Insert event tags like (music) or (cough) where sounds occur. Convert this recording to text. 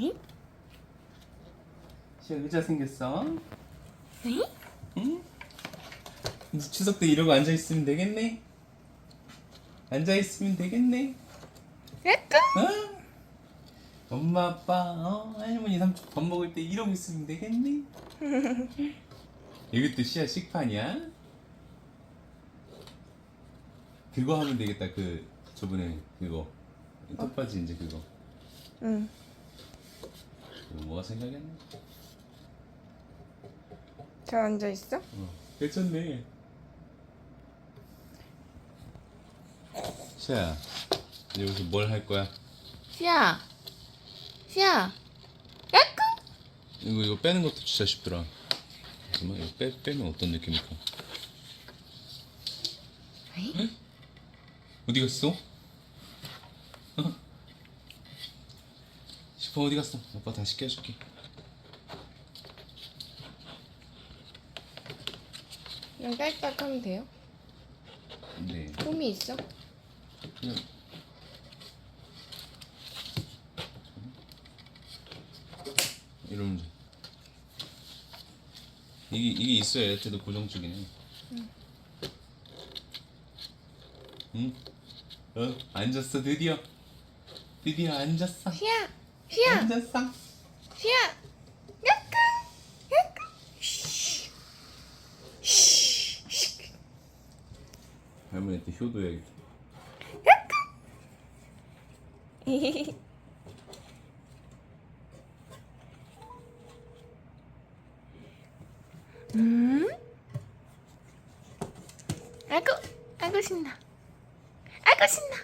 응? 시아 의자 생겼어? 응? 응? 이제 추석 때 이러고 앉아 있으면 되겠네. 앉아 있으면 되겠네. 약간 어? 엄마 아빠 어? 할머니 삼촌 밥 먹을 때 이러고 있으면 되겠네. (laughs) 이것도 시아 식판이야? 그거 하면 되겠다. 그 저번에 그거 톱바지 이제 그거. 응. 뭐가 생각이 안 나? 잘 앉아 있어? 어, 괜찮네. 시아야, 이제 여기서 뭘 할 거야? 시야. 시야. 약간 이거 이거 빼는 것도 진짜 쉽더라. 잠깐만 이거 빼 빼면 어떤 느낌일까? 에이? 어디 갔어? 어? 시퍼 어디 갔어? 오빠 다시 깨줄게. 그냥 딸딱 하면 돼요? 네. 홈이 있어? 그냥 이러면 돼. 이게 이게 있어야 애트도 고정적이네. 응? 어? 앉았어 드디어. 드디어 앉았어. 시야. 시야. 앉았어. 시야. 약간. 약간. 쉬. 쉬. 쉬. 할머니한테 효도 해야겠다. (laughs) 음? 아이고, 아이고 신나. 아이고 신나.